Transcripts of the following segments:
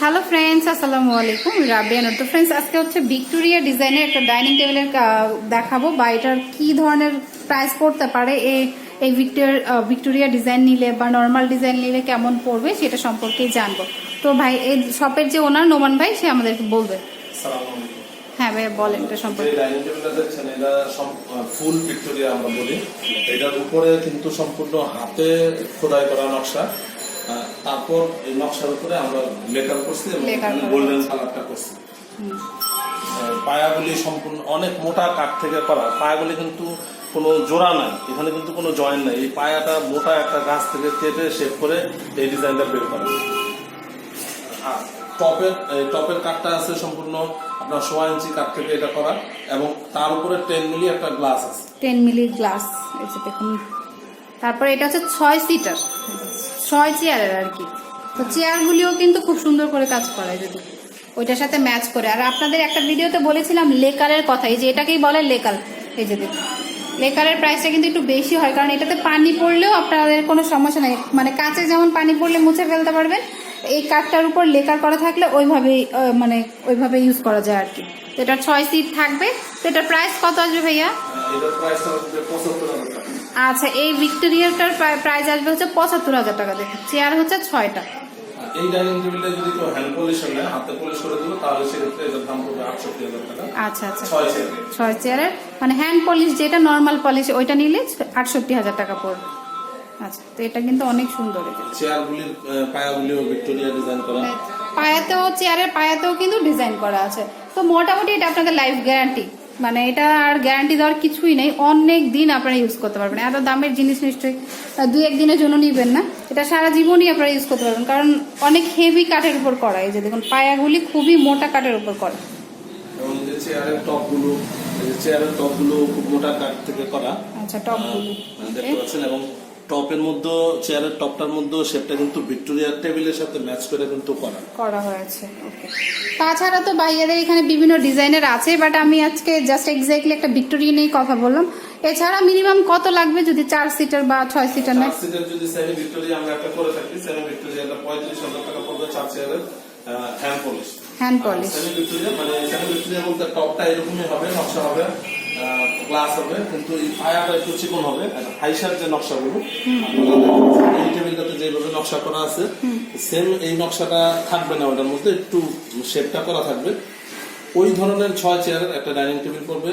Hello friends আসসালামু আলাইকুম রাবিয়ান তো ফ্রেন্ডস আজকে হচ্ছে ভিক্টোরিয়া ডিজাইনের একটা ডাইনিং টেবিলের দেখাবো বা এটার কি ধরনের প্রাইস পড়তে পারে এই এই ভিক্টোর ভিক্টোরিয়া ডিজাইন নিলে বা নর্মাল ডিজাইন নিলে কেমন পড়বে সেটা সম্পর্কে জানব। তো ভাই এই শপের যে ওনার নোমান ভাই সে আমাদেরকে বলবে। হ্যাঁ ভাই বলেন এটা সম্পর্কে। ডাইনিং টেবিলটা দেখছেন এটা ফুল ভিক্টোরিয়া আমরা বলি। এটার উপরে কিন্তু সম্পূর্ণ হাতে খোদাই করা নকশা। তারপর এই নকশার উপরে আমরা লেকার করছি এবং গোল্ডেন কালারটা করছি। পায়াগুলি সম্পূর্ণ অনেক মোটা কাঠ থেকে করা। পায়াগুলি কিন্তু কোনো জোড়া নাই এখানে কিন্তু কোনো জয়েন্ট নাই। এই পায়াটা মোটা একটা গাছ থেকে কেটে শেপ করে এই ডিজাইনটা বের করা। আর টপের টপের কাঠটা আছে সম্পূর্ণ আপনার সোয়া ইঞ্চি কাঠ থেকে এটা করা এবং তার উপরে টেন মিলি একটা গ্লাস আছে। টেন মিলি গ্লাস দেখুন। তারপরে এটা হচ্ছে ছয় সিটার ছয় চেয়ারের আর কি। তো চেয়ারগুলিও কিন্তু খুব সুন্দর করে কাজ করায় যদি। ওইটার সাথে ম্যাচ করে। আর আপনাদের একটা ভিডিওতে বলেছিলাম লেকারের কথা। এই যে এটাকেই বলে লেকার। এই যে দেখুন। লেকারের প্রাইসটা কিন্তু একটু বেশি হয়। কারণ এটাতে পানি পড়লেও আপনাদের কোনো সমস্যা নেই। মানে কাঁচে যেমন পানি পড়লে মুছে ফেলতে পারবেন, এই কাঠটার উপর লেকার করা থাকলে ওইভাবেই মানে ওইভাবে ইউজ করা যায় আর কি। তো এটা ছয় সিট থাকবে। তো এটার প্রাইস কত আসবে ভাইয়া? আচ্ছা এই ভিক্টোরিয়াটার প্রাইস আসবে হচ্ছে পঁচাত্তর হাজার টাকা দেখুন চেয়ার হচ্ছে ছয়টা। এই ডাইনিং টেবিলে যদি কেউ হ্যান্ড পলিশ হাতে পলিশ করে দিল তাহলে সেক্ষেত্রে এটার দাম পড়বে আটষট্টি হাজার টাকা। আচ্ছা আচ্ছা। ছয় চেয়ার ছয় চেয়ারের মানে হ্যান্ড পলিশ যেটা নর্মাল পলিশ ওইটা নিলে আটষট্টি হাজার টাকা পড়বে। আচ্ছা তো এটা কিন্তু অনেক সুন্দর চেয়ারগুলির পায়াগুলিও ভিক্টোরিয়া ডিজাইন করা। পায়াতেও চেয়ারের পায়াতেও কিন্তু ডিজাইন করা আছে। তো মোটামুটি এটা আপনাদের লাইফ গ্যারান্টি মানে এটা আর গ্যারান্টি দেওয়ার কিছুই নেই। অনেক দিন আপনারা ইউজ করতে পারবেন। এত দামের জিনিস নিশ্চয়ই দু এক একদিনের জন্য নিবেন না। এটা সারা জীবনই আপনারা ইউজ করতে পারবেন। কারণ অনেক হেভি কাঠের উপর করা এই যে দেখুন পায়াগুলি খুবই মোটা কাঠের উপর করা। এবং যে চেয়ারের টপগুলো চেয়ারের টপগুলো খুব মোটা কাঠ থেকে করা। আচ্ছা টপগুলি। আহ, দেখতে পাচ্ছেন এবং টপের মধ্যে চেয়ারের টপটার মধ্যে শেপটা কিন্তু ভিক্টোরিয়ার টেবিলের সাথে ম্যাচ করে কিন্তু করা। করা হয়েছে ওকে। তাছাড়া তো ভাইয়াদের এখানে বিভিন্ন ডিজাইনের আছে বাট আমি আজকে জাস্ট এক্স্যাক্টলি একটা ভিক্টোরিয়া নিয়ে কথা বললাম। এছাড়া মিনিমাম কত লাগবে যদি চার সিটার বা ছয় সিটার চার সিটের যদি সেমি ভিক্টোরিয়া আমরা একটা করে থাকি সেমি ভিক্টোরিয়াটা পঁয়ত্রিশ হাজার টাকা পড়বে চার চেয়ারের hand polish hand polish semi Victoria মানে সেমি ভিক্টোরিয়া বলতে টপটা এরকমই হবে নকশা হবে। গ্লাস হবে কিন্তু এই পায়াটা একটু চিকন হবে হাইসার যে নকশাগুলো এই টেবিলটাতে যেভাবে নকশা করা আছে সেম এই নকশাটা থাকবে না ওটার মধ্যে একটু শেপটা করা থাকবে। ওই ধরনের ছয় চেয়ারের একটা ডাইনিং টেবিল পড়বে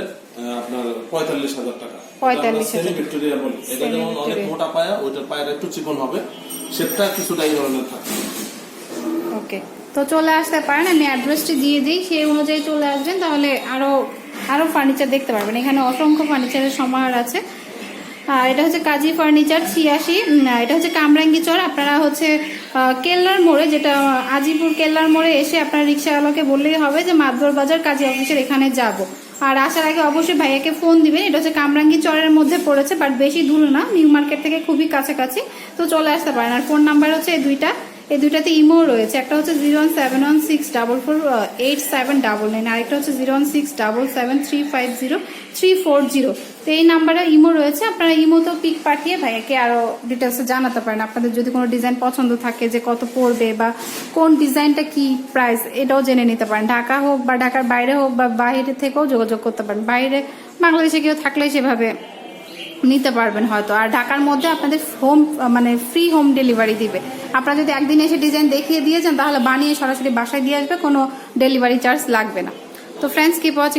আপনার পঁয়তাল্লিশ হাজার টাকা। 45,000 সেমি ভিক্টোরিয়া বলি। এটা যেমন অনেক মোটা পায়া ওইটার পায়াটা একটু চিকন হবে। শেপটা কিছুটা এই ধরনের থাকবে। ওকে। তো চলে আসতে পারেন আমি অ্যাড্রেসটি দিয়ে দিই সেই অনুযায়ী চলে আসবেন তাহলে আরও আরও ফার্নিচার দেখতে পারবেন। এখানে অসংখ্য ফার্নিচারের সমাহার আছে। আর এটা হচ্ছে কাজী ফার্নিচার ছিয়াশি। এটা হচ্ছে কামরাঙ্গি চর। আপনারা হচ্ছে কেল্লার মোড়ে যেটা, আজিপুর কেল্লার মোড়ে এসে আপনার রিক্সাওয়ালাকে বললেই হবে যে মাদবর বাজার কাজী অফিসের এখানে যাব। আর আসার আগে অবশ্যই ভাইয়াকে ফোন দিবেন। এটা হচ্ছে কামরাঙ্গি চরের মধ্যে পড়েছে বাট বেশি দূর না। নিউ মার্কেট থেকে খুবই কাছাকাছি। তো চলে আসতে পারেন। আর ফোন নাম্বার হচ্ছে এই দুইটা। এই দুইটাতে ইমো রয়েছে। একটা হচ্ছে zero one seven one six double four eight seven double nine আরেকটা হচ্ছে zero one six double seven three five zero three four zero তো এই নাম্বারে ইমো রয়েছে। আপনারা ইমোতেও পিক পাঠিয়ে ভাইয়াকে আরও ডিটেলসে জানাতে পারেন। আপনাদের যদি কোনো ডিজাইন পছন্দ থাকে যে কত পড়বে বা কোন ডিজাইনটা কি প্রাইস এটাও জেনে নিতে পারেন। ঢাকা হোক বা ঢাকার বাইরে হোক বা বাইরে থেকেও যোগাযোগ করতে পারেন। বাইরে বাংলাদেশে কেউ থাকলে সেভাবে নিতে পারবেন হয়তো। আর ঢাকার মধ্যে আপনাদের হোম মানে ফ্রি হোম ডেলিভারি দিবে। আপনারা যদি একদিন এসে ডিজাইন দেখিয়ে দিয়ে যান, তাহলে বানিয়ে সরাসরি বাসায় দিয়ে আসবে, কোনো ডেলিভারি চার্জ লাগবে না। তো ফ্রেন্ডস কিপ ওয়াচিং